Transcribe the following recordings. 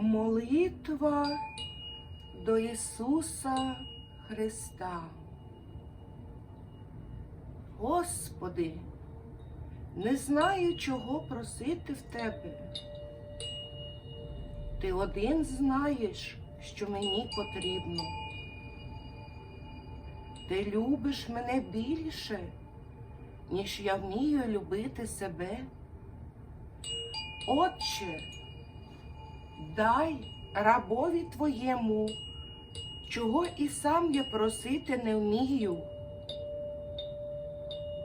Молитва до Ісуса Христа. Господи, не знаю, чого просити в Тебе. Ти один знаєш, що мені потрібно. Ти любиш мене більше, ніж я вмію любити себе. Отче, дай рабові твоєму, чого і сам я просити не вмію.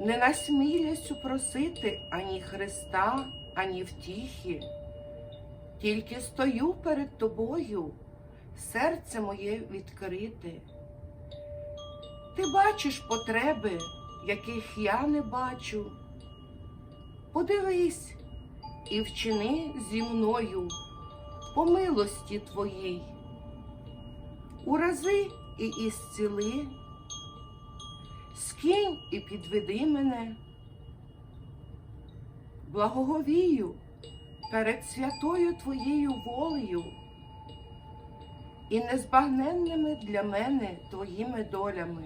Не насмілясю просити ані Христа, ані втіхи, тільки стою перед тобою, серце моє відкрите. Ти бачиш потреби, яких я не бачу. Подивись і вчини зі мною по милості твоїй. Урази і ісціли, скинь і підведи мене. Благоговію перед святою твоєю волею і незбагненними для мене твоїми долями.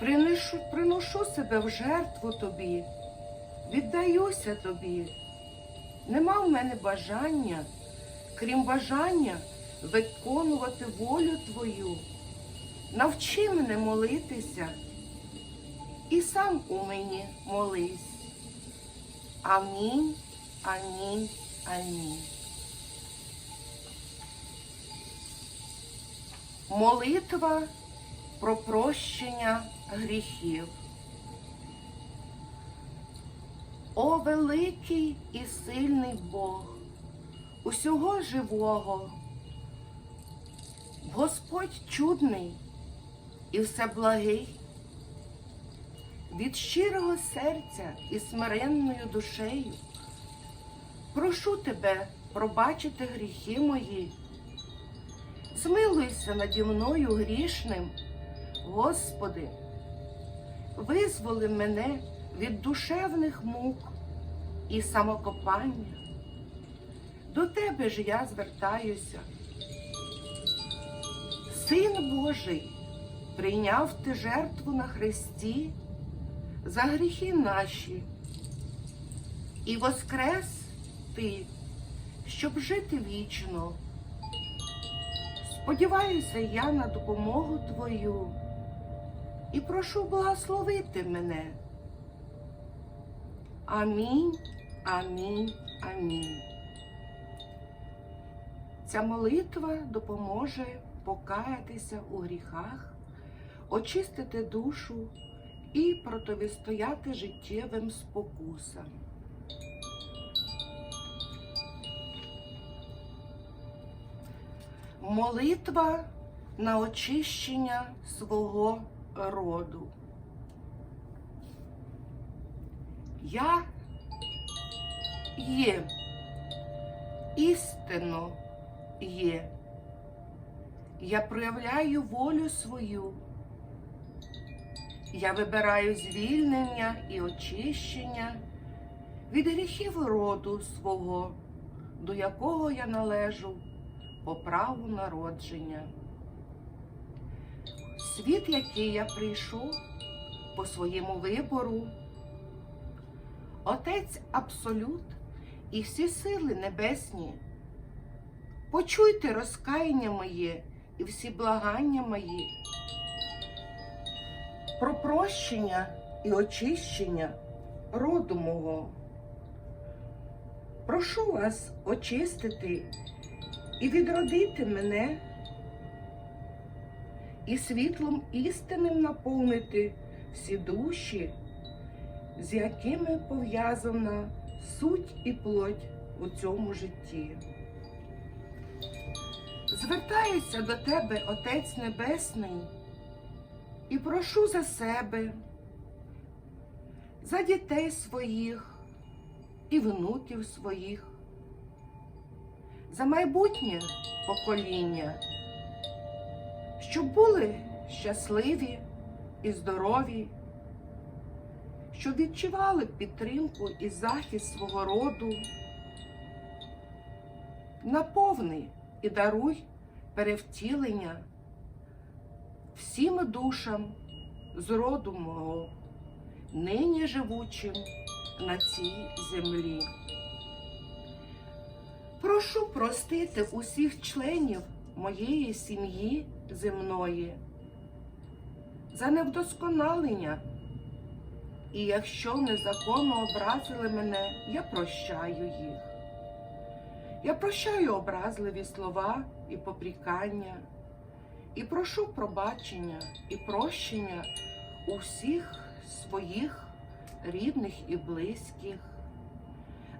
Приношу, приношу себе в жертву тобі, віддаюся тобі. Нема в мене бажання, крім бажання виконувати волю твою. Навчи мене молитися і сам у мені молись. Амінь, амінь, амінь. Молитва про прощення гріхів. О великий і сильний Бог, усього живого, Господь чудний і всеблагий, від щирого серця і смиренною душею. Прошу тебе пробачити гріхи мої. Змилуйся наді мною грішним, Господи, визволи мене від душевних мук і самокопання. До Тебе ж я звертаюся. Син Божий, прийняв ти жертву на Христі за гріхи наші, і воскрес ти, щоб жити вічно. Сподіваюся я на допомогу Твою і прошу благословити мене. Амінь, амінь, амінь. Ця молитва допоможе покаятися у гріхах, очистити душу і протистояти життєвим спокусам. Молитва на очищення свого роду. Я є, істинно є. Я проявляю волю свою. Я вибираю звільнення і очищення від гріхів роду свого, до якого я належу по праву народження. Світ, який я прийшов по своєму вибору, Отець Абсолют і всі сили небесні, почуйте розкаяння моє і всі благання мої про прощення і очищення роду мого. Прошу вас очистити і відродити мене, і світлом істинним наповнити всі душі, з якими пов'язана суть і плоть у цьому житті. Звертаюся до тебе, Отець Небесний, і прошу за себе, за дітей своїх і внуків своїх, за майбутнє покоління, щоб були щасливі і здорові, щоб відчували підтримку і захист свого роду, наповни і даруй перевтілення всім душам з роду мого, нині живучим на цій землі. Прошу простити усіх членів моєї сім'ї земної за невдосконалення. І якщо незаконно образили мене, я прощаю їх. Я прощаю образливі слова і попрікання, і прошу пробачення і прощення у всіх своїх рідних і близьких,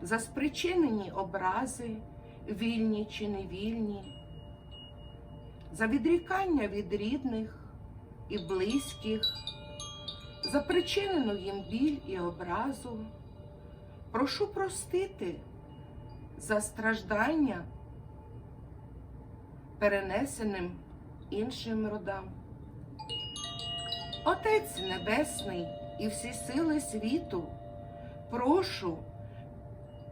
за спричинені образи, вільні чи невільні, за відрікання від рідних і близьких, за причинену їм біль і образу. Прошу простити за страждання, перенесеним іншим родам. Отець Небесний і всі сили світу, прошу,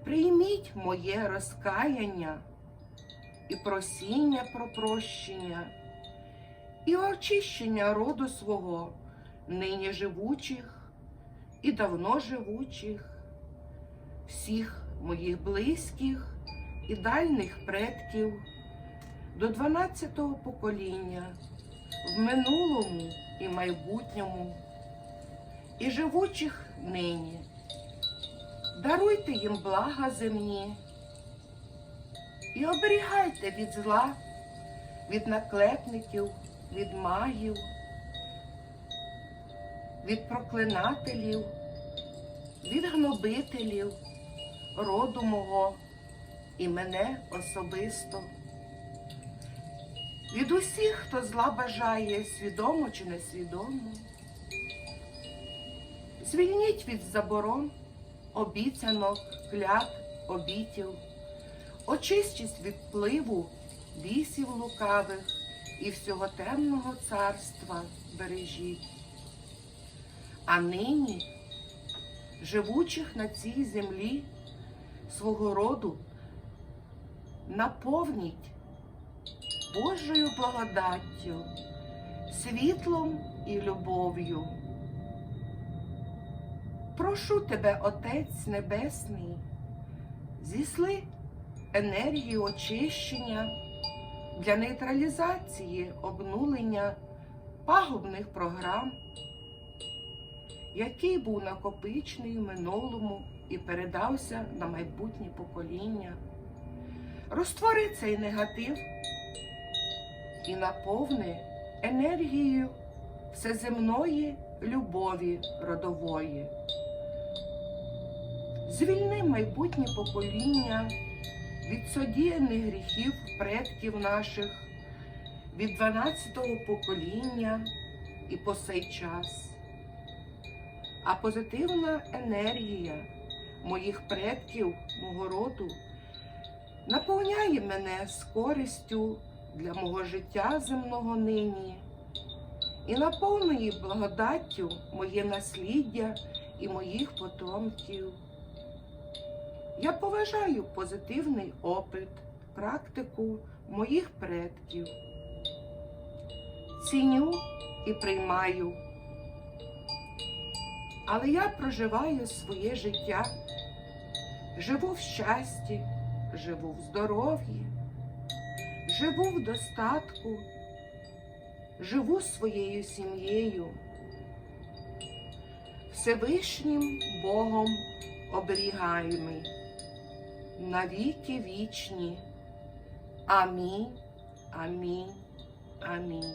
прийміть моє розкаяння і просіння про прощення, і очищення роду свого, нині живучих і давно живучих, всіх моїх близьких і дальніх предків до 12-го покоління в минулому і майбутньому, і живучих нині. Даруйте їм блага земні і оберігайте від зла, від наклепників, від магів, від проклинателів, від гнобителів, роду мого і мене особисто. Від усіх, хто зла бажає, свідомо чи несвідомо. Звільніть від заборон, обіцянок, клят, обітів, очистіть від впливу лісів лукавих і всього темного царства бережіть. А нині, живучих на цій землі, свого роду, наповніть Божою благодаттю, світлом і любов'ю. Прошу тебе, Отець Небесний, зісли енергію очищення для нейтралізації обнулення пагубних програм, який був накопичений в минулому і передався на майбутнє покоління. Розтвори цей негатив і наповни енергією всеземної любові родової. Звільни майбутнє покоління від содіяних гріхів предків наших, від 12-го покоління і по сей час. А позитивна енергія моїх предків, мого роду, наповняє мене з користю для мого життя земного нині і наповнює благодаттю моє насліддя і моїх потомків. Я поважаю позитивний опит, практику моїх предків, ціню і приймаю. Але я проживаю своє життя, живу в щасті, живу в здоров'ї, живу в достатку, живу своєю сім'єю, Всевишнім Богом оберігаємий, навіки вічні. Амінь, амінь, амінь.